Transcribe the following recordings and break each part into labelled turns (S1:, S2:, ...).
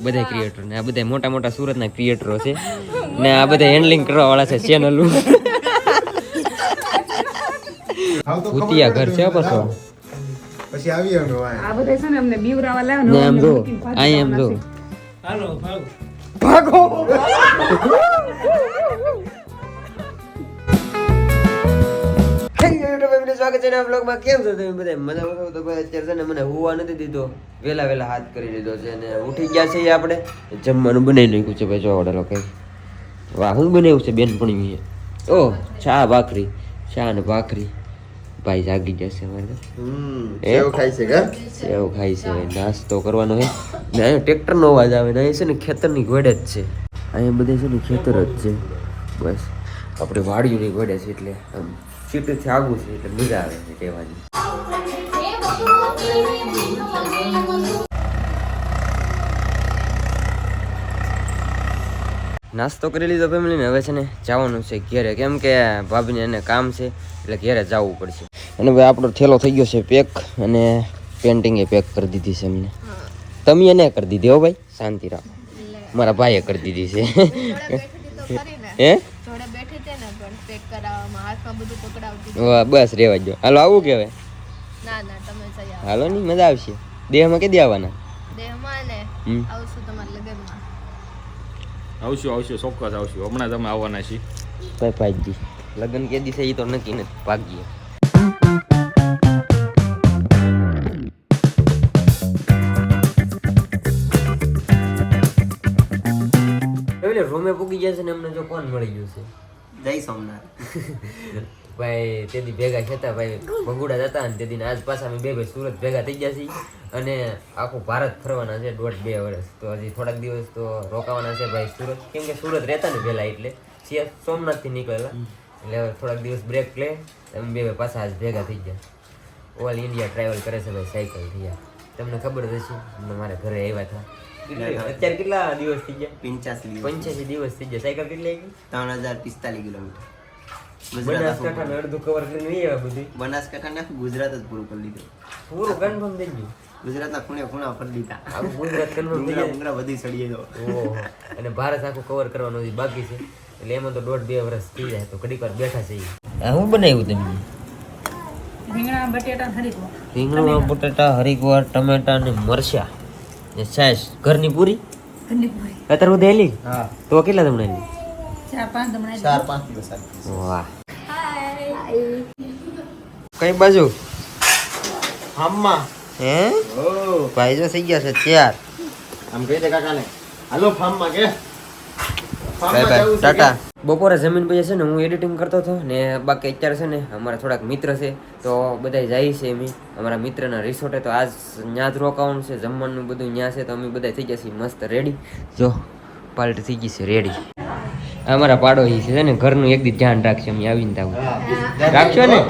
S1: બધા ક્રિએટર ને આ બધા મોટા મોટા સુરતના ક્રિએટરો છે. ને આ બધા હેન્ડલિંગ કરવા વાળા છે ચેનલ ભૂતિયા ઘર છે પાછો.
S2: પછી આવી અમે
S3: આ બધા છે ને અમને બીવરાવા લાવે
S1: ને આમ જો
S3: મૂકીને પાછા
S1: અહીં એમ જો સ્વાગત છે બ્લોગમાં કેમ છો તમે બધા? મજામાં તો ભાઈ અત્યારે છે ને મને હુવા નથી દીધો. વેલા વેલા હાથ કરી દીધો છે અને ઉઠી ગયા છીએ આપણે. જમવાનું બનાવી નાખ્યું છે ભાઈ જો લોકો વાહ હું બનાવ્યું છે બેનપણી ઓ ચા ભાખરી. ચા ને ભાખરી. ભાઈ જાગી જશે અમારે તો.
S2: હમ
S1: એ?
S2: સેવ ખાય છે કે?
S1: સેવ ખાય છે ભાઈ નાસ્તો કરવાનો છે. ને અહીંયા ટ્રેક્ટરનો અવાજ આવે ને છે ને ખેતરની ઘોડે જ છે. અહીંયા બધે છે ને ખેતર જ છે. બસ. આપણે વાડીઓની ઘોડે છે એટલે આમ સીટેથી આગું છે એટલે મજા આવે છે કહેવાની. નાસ્તો કરી લીધો ફેમિલીને હવે છે ને જવાનું છે ઘેરે. કેમ કે ભાભીને એને કામ છે એટલે ઘેરે જવું પડશે. અને ભાઈ આપણો થેલો થઈ ગયો છે પેક અને પેન્ટિંગ એ પેક કરી દીધી છે એમને. તમે એને કરી દીધી હો ભાઈ? શાંતિ રાખો. મારા ભાઈએ કરી દીધી છે. હે?
S4: પણ પેક કરાવવામાં હાથમાં બધું પકડાવતી
S1: વાહ, બસ રેવા જો હાલો આવું કહેવાય.
S4: ના ના તમે જઈ આવો
S1: હાલો નહીં મજા આવશે. દેહમાં કે આવવાના?
S4: દેહમાં ને આવશું તમારા લગ્નમાં.
S5: આવશું આવશું ચોક્કસ આવશું. હમણાં તમે આવવાના છીએ.
S1: ભાઈ ભાઈજી લગ્ન કે દિવસે એ તો નક્કી નથી. ભાગ્ય રોમે રૂમે પૂગી જશે ને અમને જો કોણ મળી ગયું છે
S6: જય સોમનાથ.
S1: ભાઈ તેથી ભેગા થતા ભાઈ ભગુડા જતા અને તેથી આજ પાછા અમે બે ભાઈ સુરત ભેગા થઈ ગયા છીએ. અને આખું ભારત ફરવાના છે દોઢ બે વર્ષ. તો હજી થોડાક દિવસ તો રોકાવાના છે ભાઈ સુરત. કેમ કે સુરત રહેતા ને પહેલાં એટલે. સિયા સોમનાથથી નીકળેલા. એટલે હવે થોડાક દિવસ બ્રેક લે. અમે બે ભાઈ પાછા આજ ભેગા થઈ ગયા. ઓલ ઇન્ડિયા ટ્રાવેલ કરે છે ભાઈ સાયકલ થયા તમને ખબર જ હશે મારે ઘરે આવ્યા હતા. અત્યારે કેટલા દિવસ થઈ ગયા?
S6: પંચ્યાસી
S1: પંચ્યાસી દિવસ થઈ ગયા. સાયકલ કેટલી આવી?
S6: ત્રણ હજાર પિસ્તાલીસ કિલોમીટર. ગુજરાત
S1: અડધું કવર કરીને નહીં આવ્યા બધું?
S6: બનાસકાંઠા ને ગુજરાત જ પૂરું કરી લીધું
S1: પૂરું કન્ફર્મ થઈ ગયું?
S6: ગુજરાતના ખૂણે ખૂણા ફરી લીધા
S1: આખું ગુજરાત કન્ફર્મ થઈ
S6: ડુંગરા
S1: જાય
S6: બધી ચડીએ તો
S1: અને ભારત આખું કવર કરવાનું હજી બાકી છે. એટલે એમાં તો દોઢ બે વર્ષ થઈ જાય તો ઘડીક વાર બેઠા છે હું બનાવ્યું તમને
S3: રીંગણા બટેટા હરીકો
S1: રીંગણા બટાટા ટમેટા અને મરચા. છાશ ઘરની પૂરી? અત્યારે હું દેલી
S6: હા.
S1: તો કેટલા તમને
S3: ચાર પાંચ
S6: ચાર પાંચ દિવસ
S1: વાહ. કઈ બાજુ?
S6: હામમાં.
S1: હે?
S6: ઓ.
S1: ભાઈ જો થઈ ગયા છે ચાર.
S6: આમ કહી દે કાકાને. હાલો ફાર્મમાં કે?
S1: Bye bye. ટાટા. બપોરે જમીન પછી છે ને હું એડિટિંગ કરતો હતો ને બાકી અત્યારે છે ને અમારા થોડાક મિત્ર છે, તો બધા જાય છે એમ અમારા મિત્રના રિસોર્ટે તો આજ ત્યાં જ રોકાવાનું છે, જમવાનું બધું ત્યાં છે, તો અમે બધા થઈ ગયા છીએ મસ્ત રેડી જો, પાલટી થઈ ગઈ છે રેડી અમારા પાડોશી છે ને ઘરનું એક દી ધ્યાન રાખશે, અમે આવીને તાવું રાખશો ને?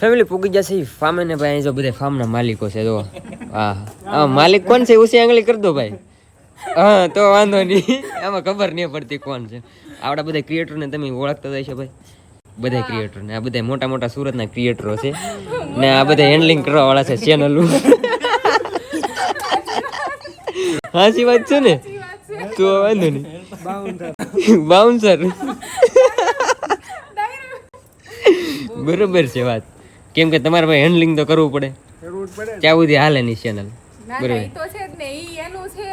S1: ફેમિલી પૂગી જશે ફાર્મે ને ભાઈ અહીં જો બધા ફાર્મના માલિકો છે જો. હા. હા માલિક કોણ છે ઉસી આંગળી કરી દો ભાઈ. હા તો વાંધો નહીં. આમાં ખબર નહીં પડતી કોણ છે. આપણા બધા ક્રિએટરને તમે ઓળખતા જાય છે ભાઈ. બધા ક્રિએટર ને. આ બધા મોટા મોટા સુરતના ક્રિએટરો છે. ને આ બધા હેન્ડલિંગ કરવા વાળા છે ચેનલ હાસી વાત છે ને? તો વાંધો નહીં. બાઉન્સર બરોબર છે વાત. કેમ કે તમારે ભાઈ હેન્ડલિંગ તો કરવું પડે. ત્યાં સુધી હાલે નહીં ચેનલ બરોબર.
S3: તો છે જ ને ઈ એનું છે.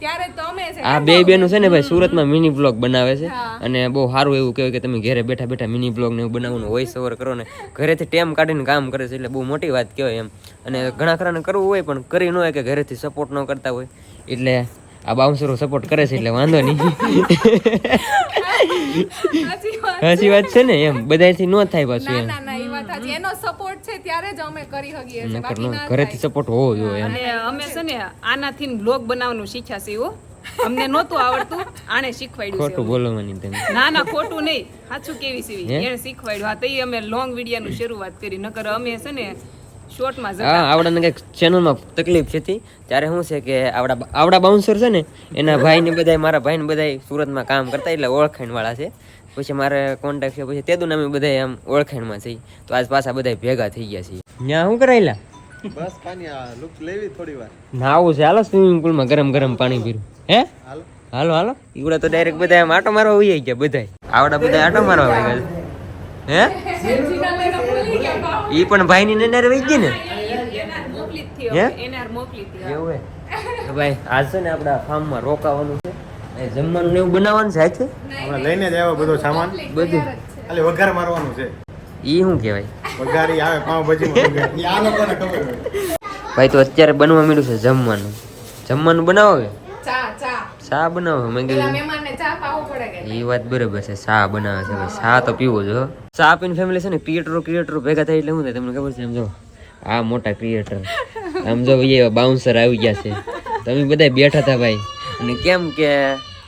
S3: ત્યારે તમે છે
S1: આ બે બેનું છે ને ભાઈ સુરતમાં મિની બ્લોગ બનાવે છે. અને બહુ સારું એવું કહેવાય કે તમે ઘરે બેઠા બેઠા મિની બ્લોગ ને એવું બનાવવાનું વોઇસ ઓવર કરો ને. ઘરેથી ટેમ કાઢીને કામ કરે છે એટલે બહુ મોટી વાત કહેવાય એમ. અને ઘણા ખરાને કરવું હોય પણ કરી ન હોય કે ઘરેથી સપોર્ટ ન કરતા હોય. એટલે આ બાઉન્સરો સપોર્ટ કરે છે એટલે વાંધો નહીં. સાચી વાત છે. ને એમ. બધાથી ન થાય પાછું એમ.
S3: સાચી એનો સપોર્ટ છે ત્યારે જ અમે કરી શકીએ છીએ. બાકી
S1: ન ઘરેથી સપોર્ટ હોવો જોઈએ
S7: અને અમે છે. ને આનાથી બ્લોગ બનાવવાનું શીખ્યા છીએ હો. અમને નહોતું આવડતું આને શીખવાડ્યું
S1: ખોટું બોલવાની તમે.
S7: ના ના ખોટું નહીં. સાચું કેવી સીવી એને શીખવાડ્યું. હા તો અમે લોંગ વિડિયાનું શરૂઆત કરી. નકર અમે છે ને શોર્ટમાં
S1: હા
S7: જતા.
S1: આવડાને કંઈક ચેનલમાં તકલીફ છે ત્યારે શું છે કે આવડા આવડા બાઉન્સર છે ને એના ભાઈ ને બધા મારા ભાઈ ને બધા સુરત સુરતમાં કામ કરતા એટલે ઓળખાણ વાળા છે. પછી મારે કોન્ટેક્ટ છે પછી તેદું નામે બધા આમ ઓળખાણમાં છે તો આજ પાછા બધાય ભેગા થઈ ગયા છે ત્યાં શું કરાયેલા?
S6: બસ પાણી લુક લેવી થોડી વાર.
S1: નાવું છે. હાલો સ્વિમિંગ પુલમાં ગરમ ગરમ પાણી પીરું હે?
S6: હાલો.
S1: હાલો હાલો. ઈવડા તો ડાયરેક્ટ બધા આમ આટો મારવા ઉઈ ગયા બધાય. આવડા બધા આટો મારવા આવી ગયા. હે? ઈ પણ ભાઈની નનાર વહી ગઈ ને? હે?
S7: એનાર મોકલી થી
S1: એવું હે? ભાઈ આજ છે ને આપડા ફાર્મમાં રોકાવાનું. જમવાનું એવું બનાવવાનું છે આજે
S6: હમણાં લઈને જ આવ્યો બધો સામાન.
S1: બધું.
S6: ખાલી વઘાર મારવાનું છે.
S1: ઈ શું કહેવાય?
S6: વઘારી આવે પાવભાજી ભાજી આ લોકોને ખબર હોય.
S1: ભાઈ તો અત્યારે બનવા મળ્યું છે જમવાનું. જમવાનું બનાવો કે?
S3: ચા ચા.
S1: બનાવો મેં કીધું.
S3: મહેમાનને ચા પાવો પડે કે
S1: એ વાત બરાબર છે ચા બનાવે છે ભાઈ. ચા તો પીવો જો શા પીને ફેમિલી છે ને ક્રિએટરો ક્રિએટરો ભેગા થાય એટલે શું થાય? તમને ખબર છે સમજો જો. આ મોટા ક્રિએટર આમ જો એ બાઉન્સર આવી ગયા છે. તમે બધા બેઠા હતા ભાઈ. અને કેમ કે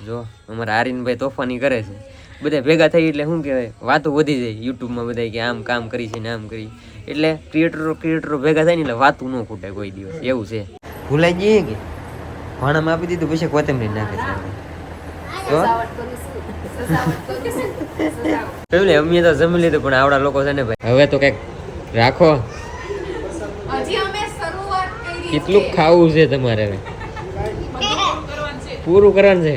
S1: જો અમારા આર્યનભાઈ તોફાની કરે છે. બધા ભેગા થઈ એટલે શું કહેવાય વાતો વધી જાય યુટ્યુબમાં બધા કે આમ કામ કરી છે ને આમ કરી. એટલે ક્રિએટરો ક્રિએટરો ભેગા થાય ને એટલે વાતું ન ખૂટે કોઈ દિવસ. એવું છે. ભૂલાઈ જઈએ કે? ભાણામાં આપી દીધું પછી કોથમરી નાખે છે. એટલે અમે તો જમી લીધું પણ આવડા લોકો છે ને ભાઈ. હવે તો કંઈક રાખો.
S3: હજી અમે શરૂઆત કરી
S1: કેટલું ખાવું છે તમારે હવે. પૂરું કરવાનું છે.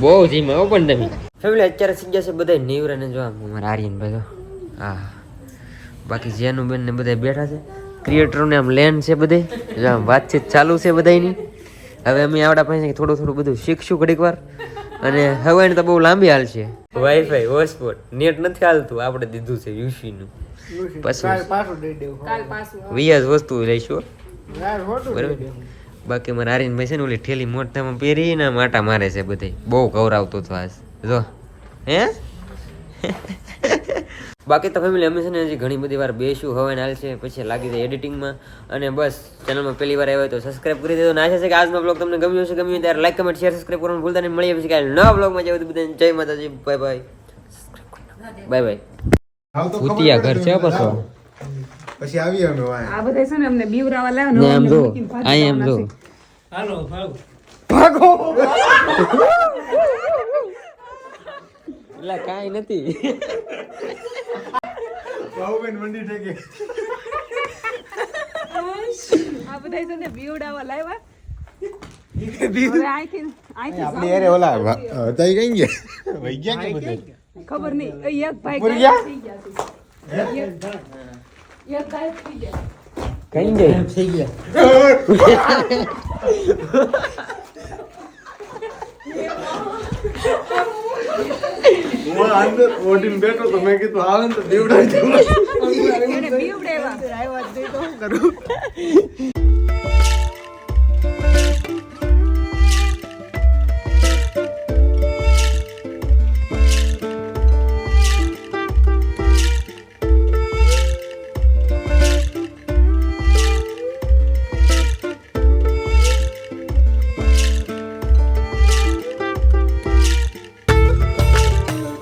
S1: બહુ ધીમે હો પણ તમે. ફેમિલી અત્યારે થઈ ગયા છે બધા નીવરાને જો જોવા અમારા આર્યનભાઈ જો હા. બાકી જેનું બેન ને બધા બેઠા છે. ક્રિએટરોને આમ લેન છે બધે જો આમ વાતચીત ચાલુ છે બધાની હવે અમે આવડા પાસે થોડું થોડું બધું શીખશું ઘડીક વાર. અને હવે તો બહુ લાંબી હાલ છે. વાઈફાઈ હોટસ્પોટ નેટ નથી હાલતું. આપણે દીધું છે યુસી નું. પછી
S7: કાલ
S1: વસ્તુ લઈશું બરાબર. બાકી મારા ભાઈ છે ને ઓલી ઠેલી મોટામાં પહેરીને માટા મારે છે બધે બહુ ગૌરાવતો હતો આજ. જો. હે? બાકી તો ફેમિલી અમે છે ને હજી ઘણી બધી વાર બેસ્યું હવે હાલ છે. પછી લાગી જાય એડિટિંગમાં અને બસ ચેનલમાં પહેલી વાર આવ્યો તો સબસ્ક્રાઇબ કરી દેજો. અને આશા છે કે આજનો બ્લોગ તમને ગમ્યો હશે ગમ્યું ત્યારે લાઈક કમેન્ટ શેર સબસ્ક્રાઇબ કરવાનું ભૂલતા નહીં. મળીએ પછી કાલે નવા બ્લોગમાં જવું બધાને. જય માતાજી. બાય બાય બાય બાય ભૂતિયા ઘર છે પાછો.
S2: પછી આવી અમે
S7: આ. બધા છે ને અમને બીવરાવા લાવ્યા
S1: ને આમ જો
S7: ભાગી
S1: અહીં એમ જો.
S7: ભાગો.
S1: એટલે કાંઈ નથી.
S6: બાહુબેન મંડી
S7: ઠેકે આ બધા છે ને બીવડાવા લાવ્યા. ખબર નહીં. એ એક ભાઈ ગયા?
S1: કઈ ગઈ થઈ ગયા
S6: હું અંદર ઓડીને બેઠો તો મેં કીધું આવે ને તો દેવડાવી દેવું
S7: એને બીવડાવ્યા